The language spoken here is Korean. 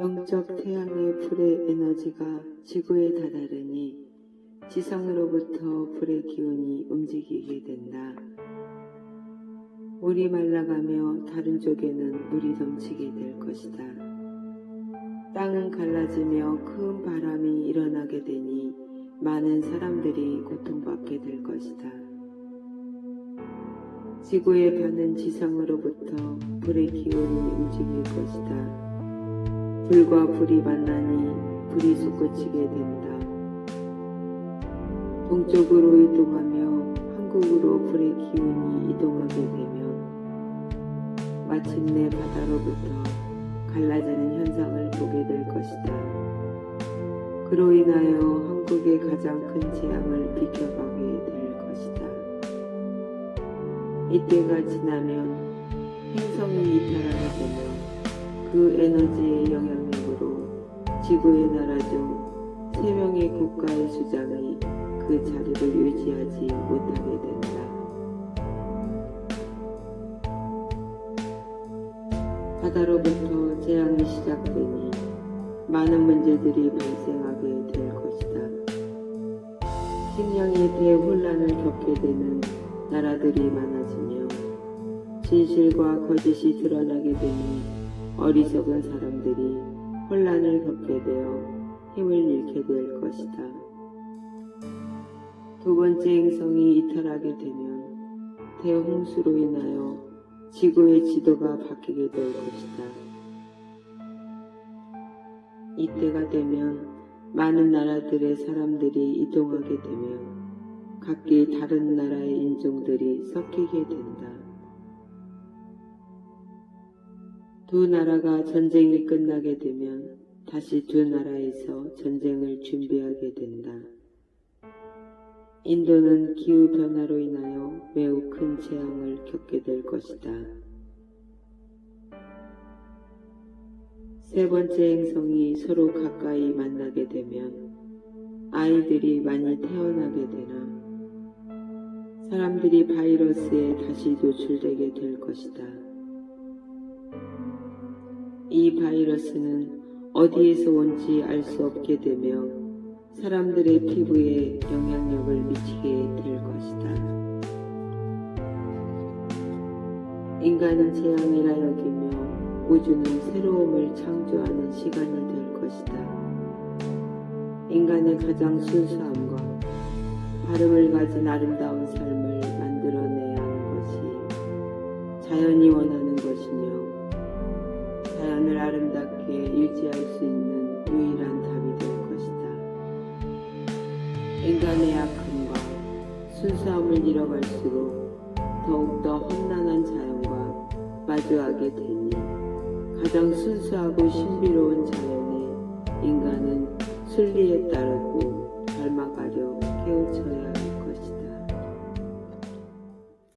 영적 태양의 불의 에너지가 지구에 다다르니 지상으로부터 불의 기운이 움직이게 된다. 물이 말라가며 다른 쪽에는 물이 넘치게 될 것이다. 땅은 갈라지며 큰 바람이 일어나게 되니 많은 사람들이 고통받게 될 것이다. 지구의 반은 지상으로부터 불의 기운이 움직일 것이다. 불과 불이 만나니 불이 솟구치게 된다. 동쪽으로 이동하며 한국으로 불의 기운이 이동하게 되면 마침내 바다로부터 갈라지는 현상을 보게 될 것이다. 그로 인하여 한국의 가장 큰 재앙을 비켜가게 될 것이다. 이때가 지나면 행성이 이탈하게 되면 그 에너지의 영향력으로 지구의 나라 중 세 명의 국가의 수장이 그 자리를 유지하지 못하게 된다. 바다로부터 재앙이 시작되니 많은 문제들이 발생하게 될 것이다. 식량의 대혼란을 겪게 되는 나라들이 많아지며 진실과 거짓이 드러나게 되니 어리석은 사람들이 혼란을 겪게 되어 힘을 잃게 될 것이다. 두 번째 행성이 이탈하게 되면 대홍수로 인하여 지구의 지도가 바뀌게 될 것이다. 이때가 되면 많은 나라들의 사람들이 이동하게 되며 각기 다른 나라의 인종들이 섞이게 된다. 두 나라가 전쟁이 끝나게 되면 다시 두 나라에서 전쟁을 준비하게 된다. 인도는 기후 변화로 인하여 매우 큰 재앙을 겪게 될 것이다. 세 번째 행성이 서로 가까이 만나게 되면 아이들이 많이 태어나게 되나 사람들이 바이러스에 다시 노출되게 될 것이다. 이 바이러스는 어디에서 온지 알 수 없게 되며 사람들의 피부에 영향력을 미치게 될 것이다. 인간은 재앙이라 여기며 우주는 새로움을 창조하는 시간이 될 것이다. 인간의 가장 순수함과 발음을 가진 아름다운 삶을 만들어내야 하는 것이 자연이 원하는 것이며 자연을 아름답게 유지할 수 있는 유일한 답이 될 것이다. 인간의 약함과 순수함을 잃어갈수록 더욱더 험난한 자연과 마주하게 되니 가장 순수하고 신비로운 자연에 인간은 따르고